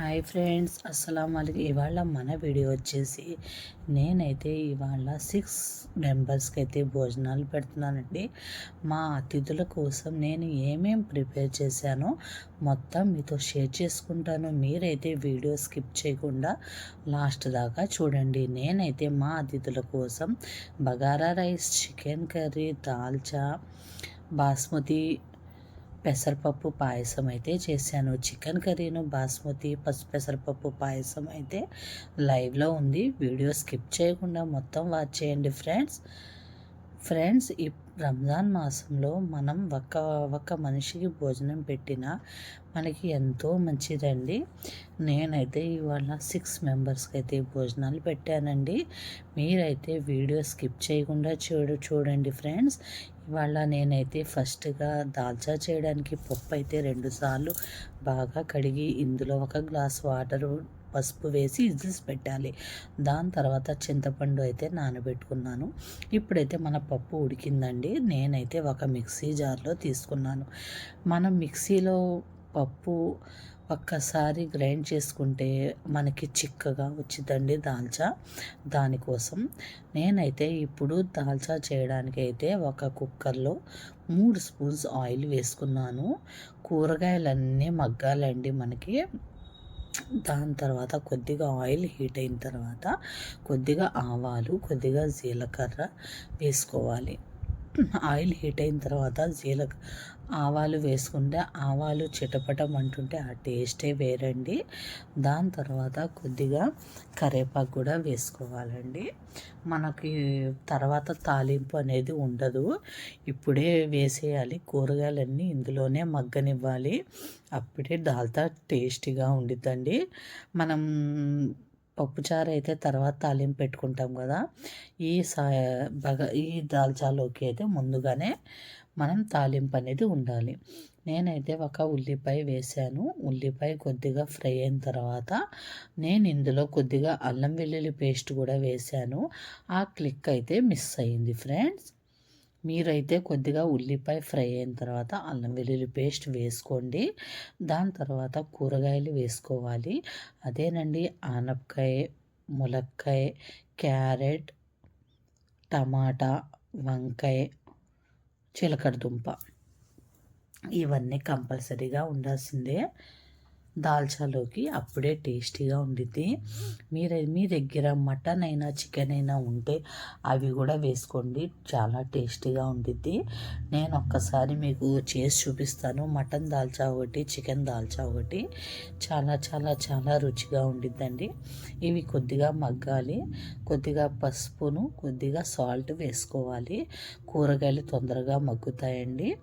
Hi friends అస్సలం వాళ్ళకి ఇవాళ మన వీడియో వచ్చేసి నేనైతే ఇవాళ సిక్స్ మెంబర్స్కి అయితే భోజనాలు పెడుతున్నానండి. మా అతిథుల కోసం నేను ఏమేం ప్రిపేర్ చేశానో మొత్తం మీతో షేర్ చేసుకుంటాను. మీరైతే వీడియో స్కిప్ చేయకుండా లాస్ట్ దాకా చూడండి. నేనైతే మా అతిథుల కోసం bagara rice chicken curry dalcha basmati పెసరపప్పు పాయసం అయితే చేశాను. చికెన్ కర్రీను బాస్మతి పసు పెసరపప్పు పాయసం అయితే లైవ్లో ఉంది. వీడియో స్కిప్ చేయకుండా మొత్తం వాచ్ చేయండి ఫ్రెండ్స్. ఫ్రెండ్స్ ఈ రంజాన్ మాసంలో మనం ఒక్క ఒక్క మనిషికి భోజనం పెట్టినా మనకి ఎంతో మంచిదండి. నేనైతే ఇవాళ సిక్స్ మెంబర్స్కి అయితే భోజనాలు పెట్టానండి. మీరైతే వీడియో స్కిప్ చేయకుండా చూడు చూడండి ఫ్రెండ్స్. ఇవాళ నేనైతే ఫస్ట్గా దాల్చా చేయడానికి పప్పు అయితే రెండుసార్లు బాగా కడిగి ఇందులో ఒక గ్లాస్ వాటర్ పసుపు వేసి ఇజిల్స్ పెట్టాలి. దాని తర్వాత చింతపండు అయితే నానబెట్టుకున్నాను. ఇప్పుడైతే మన పప్పు ఉడికిందండి. నేనైతే ఒక మిక్సీ జార్లో తీసుకున్నాను. మనం మిక్సీలో పప్పు ఒక్కసారి గ్రైండ్ చేసుకుంటే మనకి చిక్కగా వచ్చిందండి దాల్చా. దానికోసం నేనైతే ఇప్పుడు దాల్చా చేయడానికి అయితే ఒక కుక్కర్లో మూడు స్పూన్స్ ఆయిల్ వేసుకున్నాను. కూరగాయలన్నీ మగ్గాలండి మనకి. దాని తర్వాత కొద్దిగా ఆయిల్ హీట్ అయిన తర్వాత కొద్దిగా ఆవాలు కొద్దిగా జీలకర్ర వేసుకోవాలి. ఆయిల్ హీట్ అయిన తర్వాత జీలక ఆవాలు వేసుకుంటే ఆవాలు చిటపటం అంటుంటే ఆ టేస్టే వేరండి. దాని తర్వాత కొద్దిగా కరేపాకు కూడా వేసుకోవాలండి. మనకి తర్వాత తాలింపు అనేది ఉండదు. ఇప్పుడే వేసేయాలి. కూరగాయలన్నీ ఇందులోనే మగ్గనివ్వాలి. అప్పుడే దాల్తా టేస్టీగా ఉండిద్దండి. మనం పప్పుచారు అయితే తర్వాత తాలింపు పెట్టుకుంటాం కదా. ఈ సా బగ ఈ దాల్చాలోకి అయితే ముందుగానే మనం తాలింపు అనేది ఉండాలి. నేనైతే ఒక ఉల్లిపాయ వేసాను. ఉల్లిపాయ కొద్దిగా ఫ్రై అయిన తర్వాత నేను ఇందులో కొద్దిగా అల్లం వెల్లుల్లి పేస్ట్ కూడా వేసాను. ఆ క్లిక్ అయితే మిస్ అయింది ఫ్రెండ్స్. మీరైతే కొద్దిగా ఉల్లిపాయ ఫ్రై అయిన తర్వాత అల్లం వెల్లుల్లి పేస్ట్ వేసుకోండి. దాని తర్వాత కూరగాయలు వేసుకోవాలి. అదేనండి ఆనపకాయ ములక్కాయ క్యారెట్ టమాటా వంకాయ చిలకడ దుంప. ఇవన్నీ కంపల్సరీగా ఉండాల్సిందే. దాల్చాలోకి అప్పుడే టేస్టీగా ఉండిద్ది. మీరు మీ దగ్గర మటన్ అయినా చికెన్ అయినా ఉంటే అవి కూడా వేసుకోండి. చాలా టేస్టీగా ఉండిద్ది. నేను ఒక్కసారి మీకు చేసి చూపిస్తాను. మటన్ దాల్చా ఒకటి చికెన్ దాల్చా ఒకటి. చాలా చాలా చాలా రుచిగా ఉండిద్దండి. ఇవి కొద్దిగా మగ్గాలి కొద్దిగా పసుపును కొద్దిగా సాల్ట్ వేసుకోవాలి. కూరగాయలు తొందరగా మగ్గుతాయండి.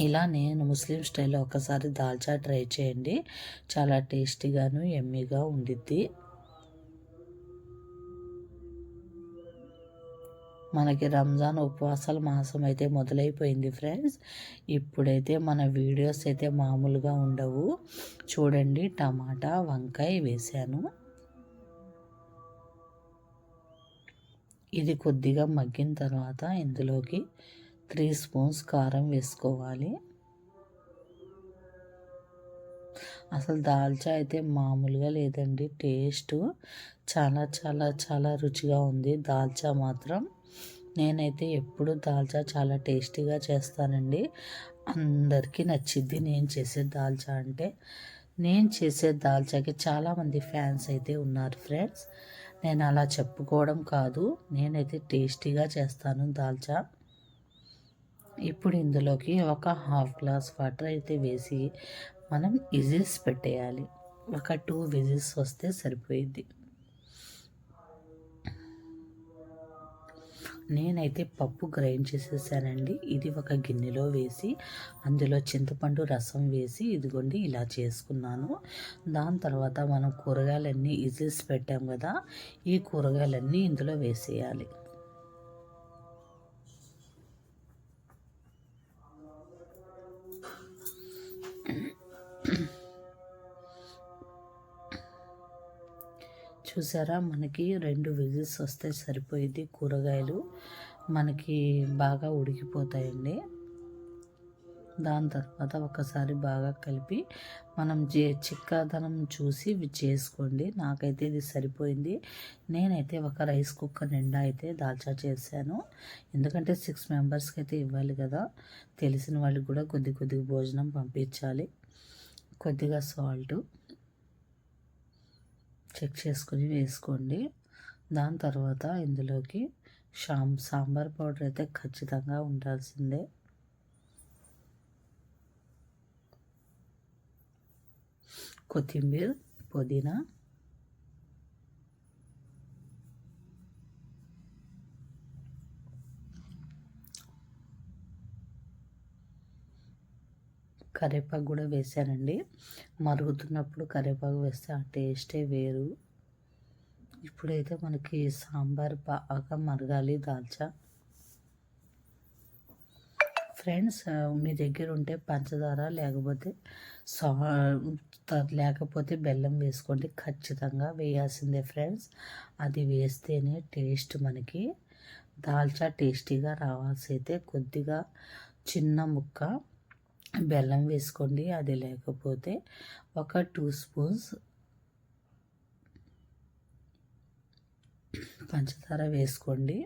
ఇలా నేను ముస్లిం స్టైల్లో ఒకసారి దాల్చా ట్రై చేయండి. చాలా టేస్టీగాను ఎమ్మీగా ఉండిద్ది. మనకి రంజాన్ ఉపవాసాల మాసం అయితే మొదలైపోయింది ఫ్రెండ్స్. ఇప్పుడైతే మన వీడియోస్ అయితే మామూలుగా ఉండవు. చూడండి టమాటా వంకాయ వేసాను ఇది కొద్దిగా మగ్గిన తర్వాత ఇందులోకి త్రీ స్పూన్స్ కారం వేసుకోవాలి. అసలు దాల్చా అయితే మామూలుగా లేదండి టేస్ట్ చాలా చాలా చాలా రుచిగా ఉంది దాల్చా మాత్రం. నేనైతే ఎప్పుడు దాల్చా చాలా టేస్టీగా చేస్తానండి. అందరికీ నచ్చిద్ది నేను చేసే దాల్చా అంటే. నేను చేసే దాల్చాకి చాలామంది ఫ్యాన్స్ అయితే ఉన్నారు ఫ్రెండ్స్. నేను అలా చెప్పుకోవడం కాదు నేనైతే టేస్టీగా చేస్తాను దాల్చా. ఇప్పుడు ఇందులోకి ఒక హాఫ్ గ్లాస్ వాటర్ అయితే వేసి మనం విజిల్స్ పెట్టేయాలి. ఒక టూ విజిల్స్ వస్తే సరిపోయింది నేనైతే పప్పు గ్రైండ్ చేసేసానండి. ఇది ఒక గిన్నెలో వేసి అందులో చింతపండు రసం వేసి ఇదిగోండి ఇలా చేసుకున్నాను. దాని తర్వాత మనం కూరగాయలన్నీ ఇజిల్స్ పెట్టాం కదా ఈ కూరగాయలన్నీ ఇందులో వేసేయాలి. చూసారా? మనకి రెండు విజిల్స్ వస్తే సరిపోయింది కూరగాయలు. మనకి బాగా ఉడికిపోతాయండి. దాని తర్వాత ఒకసారి బాగా కలిపి మనం జే చిక్కదనం చూసి ఇవి చేసుకోండి. నాకైతే ఇది సరిపోయింది. నేనైతే ఒక రైస్ కుక్కర్ నిండా అయితే దాల్చా చేశాను. ఎందుకంటే సిక్స్ మెంబర్స్కి అయితే ఇవ్వాలి కదా. తెలిసిన వాళ్ళకి కూడా కొద్ది కొద్దిగా భోజనం పంపించాలి. కొద్దిగా సాల్ట్. చెక్ చేసుకొని వేసుకోండి. దాని తర్వాత ఇందులోకి షాం సాంబార్ పౌడర్ అయితే ఖచ్చితంగా ఉండాల్సిందే. కొత్తిమీర పుదీనా కరివేపాకు కూడా వేసానండి. మరుగుతున్నప్పుడు కరివేపాకు వేస్తే ఆ టేస్టే వేరు. ఇప్పుడైతే మనకి సాంబార్ బాగా మరగాలి దాల్చా. ఫ్రెండ్స్ మీ దగ్గర ఉంటే పంచదార లేకపోతే సా లేకపోతే బెల్లం వేసుకోండి. ఖచ్చితంగా వేయాల్సిందే ఫ్రెండ్స్. అది వేస్తేనే టేస్ట్ మనకి. దాల్చా టేస్టీగా రావాల్సి అయితే కొద్దిగా చిన్న ముక్క బెల్లం వేసుకోండి అది లేకపోతే ఒక టూ స్పూన్స్ పంచదార వేసుకోండి.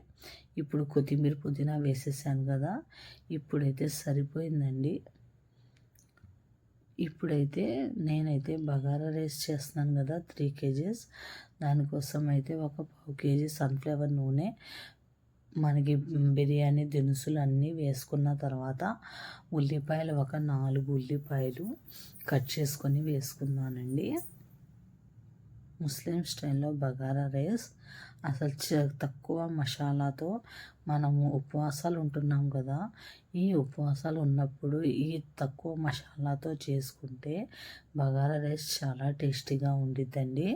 ఇప్పుడు కొత్తిమీర పుదీనా వేసేసాను కదా ఇప్పుడైతే సరిపోయిందండి. ఇప్పుడైతే నేనైతే బగారా రైస్ చేస్తున్నాను కదా త్రీ కేజీస్. దానికోసం అయితే ఒక పావు కేజీ సన్ఫ్లవర్ నూనె మనకి బిర్యానీ దినుసులు అన్నీ వేసుకున్న తర్వాత ఉల్లిపాయలు ఒక నాలుగు ఉల్లిపాయలు కట్ చేసుకొని వేసుకున్నానండి ముస్లిం స్టైల్లో బగారా రైస్ అసలు తక్కువ మసాలాతో మనము ఉపవాసాలు ఉంటున్నాం కదా ఈ ఉపవాసాలు ఉన్నప్పుడు ఈ తక్కువ మసాలాతో చేసుకుంటే బగారా రైస్ చాలా టేస్టీగా ఉండిద్దండి.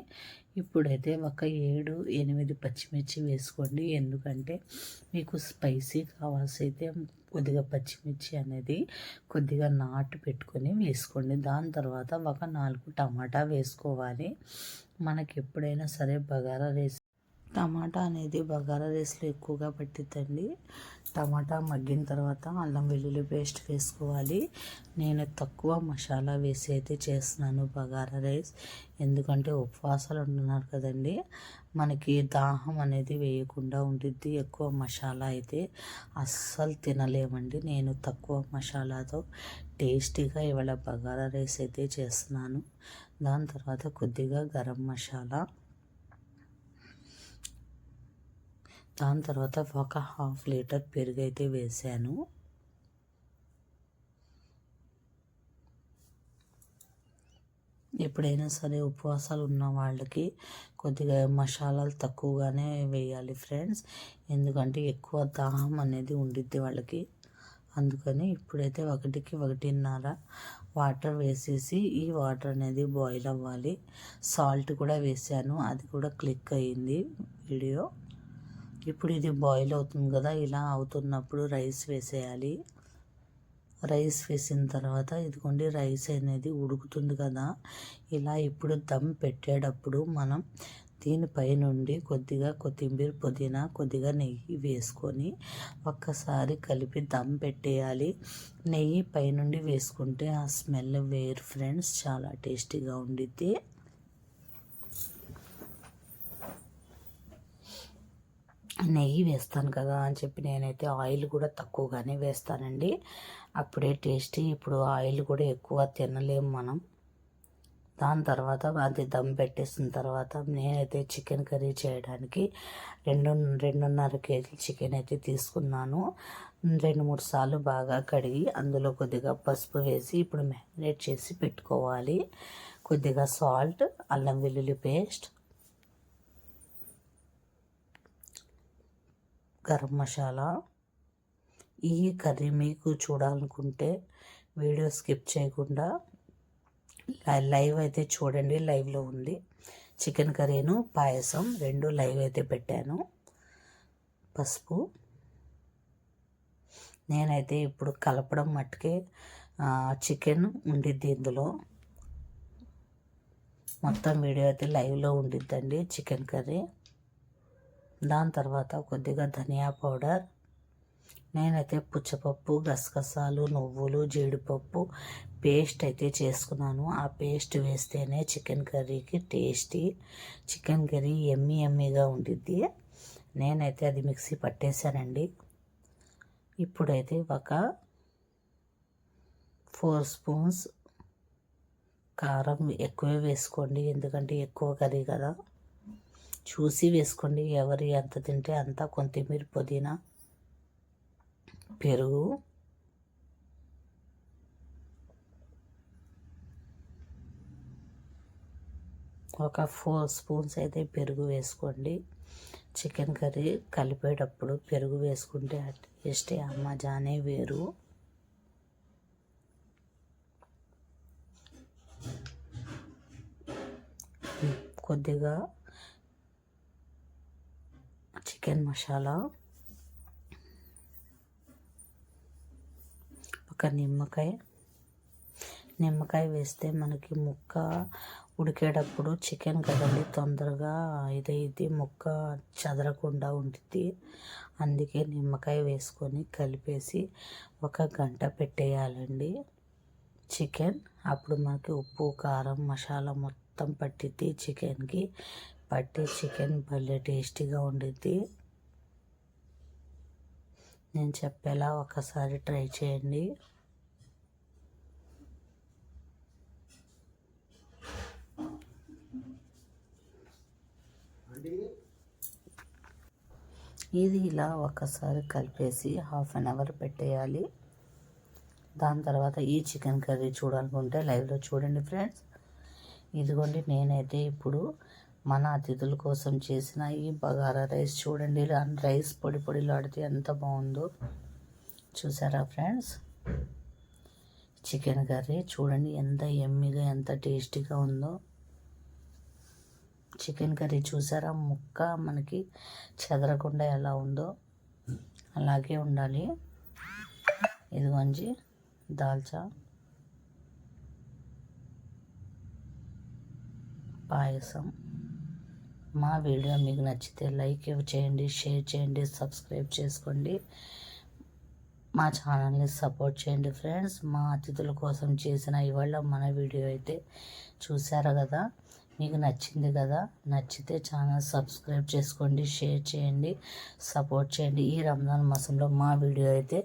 ఇప్పుడైతే ఒక ఏడు ఎనిమిది పచ్చిమిర్చి వేసుకోండి. ఎందుకంటే మీకు స్పైసీ కావాల్సి అయితే కొద్దిగా పచ్చిమిర్చి అనేది కొద్దిగా నాటు పెట్టుకొని వేసుకోండి. దాని తర్వాత ఒక నాలుగు టమాటా వేసుకోవాలి. మనకి ఎప్పుడైనా సరే బగారా రైస్ టమాటా అనేది బగారా రైస్లో ఎక్కువగా పట్టిద్దండి. టమాటా మగ్గిన తర్వాత అల్లం వెల్లుల్లి పేస్ట్ వేసుకోవాలి. నేను తక్కువ మసాలా వేసి అయితే చేస్తున్నాను బగారా రైస్. ఎందుకంటే ఉపవాసాలు ఉంటున్నారు కదండి. మనకి దాహం అనేది వేయకుండా ఉంటుంది ఎక్కువ మసాలా అయితే అస్సలు తినలేమండి. నేను తక్కువ మసాలాతో టేస్టీగా ఇవాళ బగారా రైస్ అయితే చేస్తున్నాను. దాని తర్వాత కొద్దిగా గరం మసాలా. దాని తర్వాత ఒక హాఫ్ లీటర్ పెరుగు అయితే వేసాను. ఎప్పుడైనా సరే ఉపవాసాలు ఉన్న వాళ్ళకి కొద్దిగా మసాలాలు తక్కువగానే వేయాలి ఫ్రెండ్స్. ఎందుకంటే ఎక్కువ దాహం అనేది ఉండిద్ది వాళ్ళకి. అందుకని ఇప్పుడైతే ఒకటికి ఒకటిన్నర వాటర్ వేసేసి ఈ వాటర్ అనేది బాయిల్ అవ్వాలి. సాల్ట్ కూడా వేసాను. అది కూడా క్లిక్ అయ్యింది వీడియో. ఇప్పుడు ఇది బాయిల్ అవుతుంది కదా ఇలా అవుతున్నప్పుడు రైస్ వేసేయాలి. రైస్ వేసిన తర్వాత ఇదిగోండి రైస్ అనేది ఉడుకుతుంది కదా ఇలా ఇప్పుడు దమ్ పెట్టేటప్పుడు మనం దీనిపై నుండి కొద్దిగా కొత్తిమీర పుదీనా కొద్దిగా నెయ్యి వేసుకొని ఒక్కసారి కలిపి దమ్ పెట్టేయాలి. నెయ్యి పైనుండి వేసుకుంటే ఆ స్మెల్ వేరు ఫ్రెండ్స్ చాలా టేస్టీగా ఉండిద్ది. నెయ్యి వేస్తాను కదా అని చెప్పి నేనైతే ఆయిల్ కూడా తక్కువగానే వేస్తానండి. అప్పుడే టేస్టీ ఇప్పుడు ఆయిల్ కూడా ఎక్కువ తినలేము మనం. దాని తర్వాత అది దమ్ పెట్టేసిన తర్వాత నేనైతే చికెన్ కర్రీ చేయడానికి రెండు రెండున్నర కేజీ చికెన్ అయితే తీసుకున్నాను. రెండు మూడు సార్లు బాగా కడిగి అందులో కొద్దిగా పసుపు వేసి ఇప్పుడు మ్యారినేట్ చేసి పెట్టుకోవాలి. కొద్దిగా సాల్ట్ అల్లం వెల్లుల్లి పేస్ట్ గరం మసాలా ఈ కర్రీ మీకు చూడాలనుకుంటే వీడియో స్కిప్ చేయకుండా లైవ్ అయితే చూడండి. లైవ్లో ఉంది. చికెన్ కర్రీను పాయసం రెండు లైవ్ అయితే పెట్టాను. పసుపు. నేనైతే ఇప్పుడు కలపడం మట్టుకే చికెన్ ఉండిద్ది ఇందులో. మొత్తం వీడియో అయితే లైవ్లో ఉండిద్దండి చికెన్ కర్రీ. దాని తర్వాత కొద్దిగా ధనియా పౌడర్. నేనైతే పుచ్చపప్పు గసగసాలు నువ్వులు జీడిపప్పు పేస్ట్ అయితే చేసుకున్నాను. ఆ పేస్ట్ వేస్తేనే చికెన్ కర్రీకి టేస్టీ చికెన్ కర్రీ ఎమ్మి ఎమ్మిగా ఉండిద్ది. నేనైతే అది మిక్సీ పట్టేశానండి. ఇప్పుడైతే ఒక ఫోర్ స్పూన్స్ కారం ఎక్కువే వేసుకోండి ఎందుకంటే ఎక్కువ కర్రీ కదా. చూసి వేసుకోండి. ఎవరు ఎంత తింటే అంత కొత్తిమీర పుదీనా పెరుగు. ఒక ఫోర్ స్పూన్స్ అయితే పెరుగు వేసుకోండి. చికెన్ కర్రీ కలిపేటప్పుడు పెరుగు వేసుకుంటే టేస్ట్ టేస్టే జానే వేరు. కొద్దిగా చికెన్ మసాలా ఒక నిమ్మకాయ. నిమ్మకాయ వేస్తే మనకి ముక్క ఉడికేటప్పుడు చికెన్ కదండి తొందరగా ఇదైతే ముక్క చదరకుండా ఉంటుంది అందుకే నిమ్మకాయ వేసుకొని కలిపేసి ఒక గంట పెట్టేయాలండి చికెన్. అప్పుడు మనకి ఉప్పు కారం మసాలా మొత్తం పట్టిద్ది చికెన్కి. పట్టే చికెన్ భలే టేస్టీగా ఉండిద్ది. నేను చెప్పేలా ఒకసారి ట్రై చేయండి. ఇది ఇలా ఒకసారి కలిపేసి హాఫ్ అన్ అవర్ పెట్టేయాలి. దాని తర్వాత ఈ చికెన్ కర్రీ చూడాలనుకుంటే లైవ్లో చూడండి ఫ్రెండ్స్. ఇదిగోండి నేనైతే ఇప్పుడు మన అతిథుల కోసం చేసిన ఈ బగారా రైస్ చూడండి రైస్ పొడి పొడిలాడితే ఎంత బాగుందో. చూసారా ఫ్రెండ్స్? చికెన్ కర్రీ చూడండి ఎంత ఎమ్మిగా ఎంత టేస్టీగా ఉందో. చికెన్ కర్రీ చూసారా? ముక్క మనకి చెదరకుండా ఎలా ఉందో అలాగే ఉండాలి. ఇదిగోంచి దాల్చా పాయసం. మా వీడియో మీకు నచ్చితే లైక్ చేయండి షేర్ చేయండి సబ్స్క్రైబ్ చేసుకోండి. మా ఛానల్ని సపోర్ట్ చేయండి ఫ్రెండ్స్. మా అతిథుల కోసం చేసిన ఇవాళ మన వీడియో అయితే చూసారు కదా? మీకు నచ్చింది కదా? నచ్చితే ఛానల్ సబ్స్క్రైబ్ చేసుకోండి షేర్ చేయండి సపోర్ట్ చేయండి. ఈ రంజాన్ మాసంలో మా వీడియో అయితే